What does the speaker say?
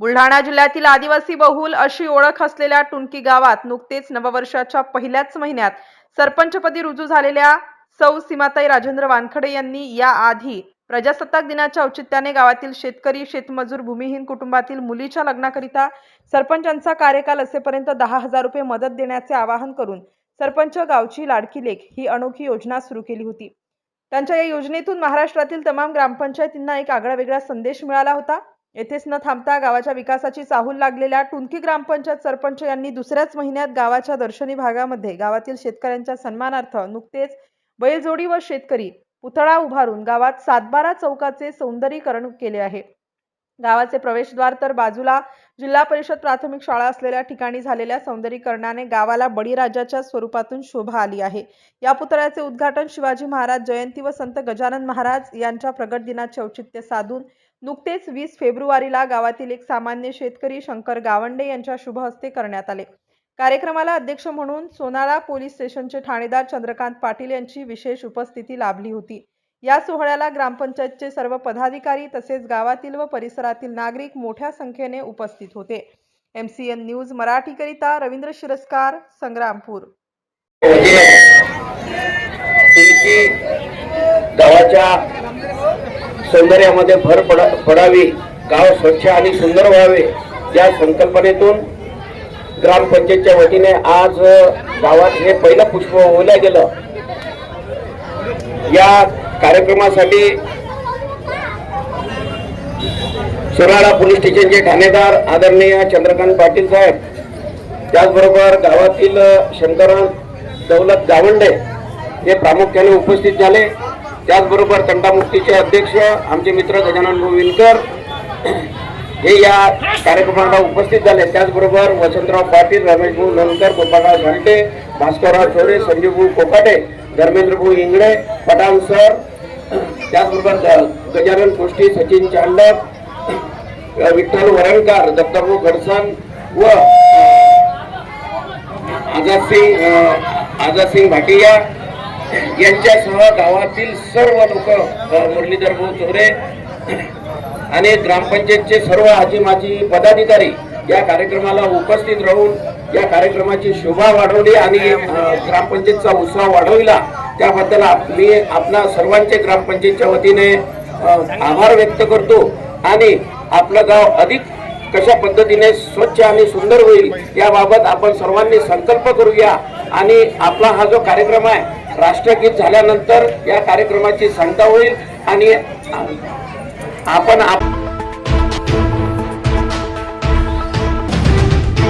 बुलढाणा जिल्ह्यातील आदिवासी बहुल अशी ओळख असलेल्या टुणकी गावात नुकतेच नववर्षाच्या पहिल्याच महिन्यात सरपंचपदी रुजू झालेल्या सौ सीमाताई राजेंद्र वानखडे यांनी याआधी प्रजासत्ताक दिनाच्या औचित्याने गावातील शेतकरी शेतमजूर भूमिहीन कुटुंबातील मुलीच्या लग्नाकरिता सरपंचांचा कार्यकाल असेपर्यंत दहा हजार रुपये मदत देण्याचे आवाहन करून सरपंच गावची लाडकी लेख ही अनोखी योजना सुरू केली होती. त्यांच्या या योजनेतून महाराष्ट्रातील तमाम ग्रामपंचायतींना एक आगळावेगळा संदेश मिळाला होता. येथेच न थांबता गावाच्या विकासाची चाहूल लागलेल्या टुनकी ग्रामपंचायत सरपंच यांनी दुसऱ्याच महिन्यात गावाच्या दर्शनी भागामध्ये गावातील शेतकऱ्यांच्या सन्मानार्थ नुकतेच बैलजोडी व शेतकरी पुतळा उभारून गावात सातबारा चौकाचे सौंदर्यीकरण केले आहे. गावाचे प्रवेशद्वार तर बाजूला जिल्हा परिषद प्राथमिक शाळा असलेल्या ठिकाणी झालेल्या सौंदर्यीकरणाने गावाला बळीराजाच्या स्वरूपातून शोभा आली आहे. या पुतळ्याचे उद्घाटन शिवाजी महाराज जयंती व संत गजानन महाराज यांच्या प्रगट दिनाचे औचित्य साधून नुकतेच वीस फेब्रुवारीला गावातील एक सामान्य शेतकरी शंकर गावंडे यांच्या शुभहस्ते करण्यात आले. कार्यक्रमाला अध्यक्ष म्हणून सोनाळा पोलीस स्टेशनचे ठाणेदार चंद्रकांत पाटील यांची विशेष उपस्थिती लाभली होती. या सोहळ्याला ग्रामपंचायतचे सर्व पदाधिकारी तसेच गावातील व परिसरातील नागरिक मोठ्या संख्येने उपस्थित होते. एम सी एन न्यूज मराठीकरिता रवींद्र शिरस्कार संग्रामपूर. म्हणजे गावाच्या सौंदर्यामध्ये भर पडा पडावी गाव स्वच्छ आणि सुंदर व्हावे या संकल्पनेतून ग्रामपंचायतच्या वतीने आज गावात हे पहिलं पुष्प ओल्या गेलं. या कार्यक्रमासाठी सोनाळा पोलीस स्टेशनचे ठाणेदार आदरणीय चंद्रकांत पाटील साहेब त्याचबरोबर गावातील शंकरराव दौलत गावंडे हे प्रामुख्याने उपस्थित झाले. त्याचबरोबर तंटामुक्तीचे अध्यक्ष आमचे मित्र गजानन गोविंदकर हे या कार्यक्रमाला उपस्थित झाले. त्याचबरोबर वसंतराव पाटील रमेशभाऊ लोणकर गोपाळराव घालटे भास्करराव चोरे संजीवभाऊ कोकाटे धर्मेंद्रभाऊ इंगळे पठाण सर त्याचबरोबर गजानन कोष्टी सचिन चांडक विठ्ठल वरणकर दत्ताभाऊ गडसन व आझादसिंग आझादसिंग भाटिया यांच्यासह गावातील सर्व लोक मुरलीधर भाऊ चोरे आणि ग्रामपंचायतचे सर्व आजी माजी पदाधिकारी या कार्यक्रमाला उपस्थित राहून या कार्यक्रमाची शोभा वाढवली आणि ग्रामपंचायतचा उत्साह वाढविला. त्याबद्दल मी आपणा सर्वांचे ग्रामपंचायतच्या वतीने आभार व्यक्त करतो आणि आपलं गाव अधिक कशा पद्धतीने स्वच्छ आणि सुंदर होईल याबाबत आपण सर्वांनी संकल्प करूया. आणि आपला हा जो कार्यक्रम आहे राष्ट्रगीत झाल्यानंतर या कार्यक्रमाची सांगता होईल आणि आपण आप